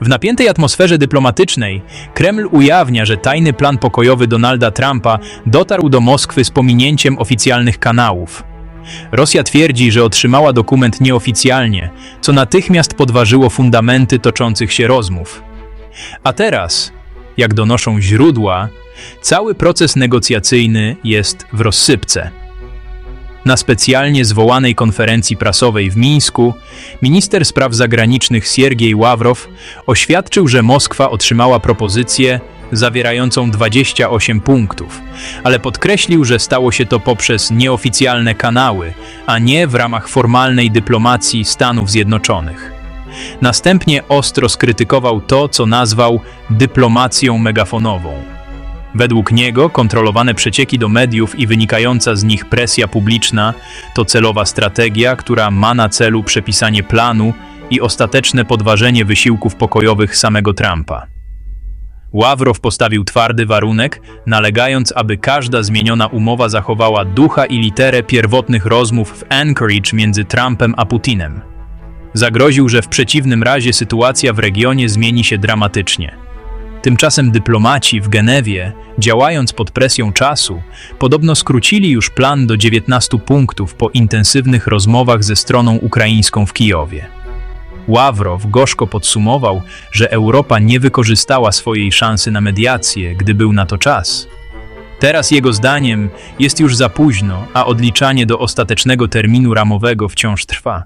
W napiętej atmosferze dyplomatycznej Kreml ujawnia, że tajny plan pokojowy Donalda Trumpa dotarł do Moskwy z pominięciem oficjalnych kanałów. Rosja twierdzi, że otrzymała dokument nieoficjalnie, co natychmiast podważyło fundamenty toczących się rozmów. A teraz, jak donoszą źródła, cały proces negocjacyjny jest w rozsypce. Na specjalnie zwołanej konferencji prasowej w Mińsku minister spraw zagranicznych Siergiej Ławrow oświadczył, że Moskwa otrzymała propozycję zawierającą 28 punktów, ale podkreślił, że stało się to poprzez nieoficjalne kanały, a nie w ramach formalnej dyplomacji Stanów Zjednoczonych. Następnie ostro skrytykował to, co nazwał dyplomacją megafonową. Według niego kontrolowane przecieki do mediów i wynikająca z nich presja publiczna to celowa strategia, która ma na celu przepisanie planu i ostateczne podważenie wysiłków pokojowych samego Trumpa. Ławrow postawił twardy warunek, nalegając, aby każda zmieniona umowa zachowała ducha i literę pierwotnych rozmów w Anchorage między Trumpem a Putinem. Zagroził, że w przeciwnym razie sytuacja w regionie zmieni się dramatycznie. Tymczasem dyplomaci w Genewie, działając pod presją czasu, podobno skrócili już plan do 19 punktów po intensywnych rozmowach ze stroną ukraińską w Kijowie. Ławrow gorzko podsumował, że Europa nie wykorzystała swojej szansy na mediację, gdy był na to czas. Teraz jego zdaniem jest już za późno, a odliczanie do ostatecznego terminu ramowego wciąż trwa.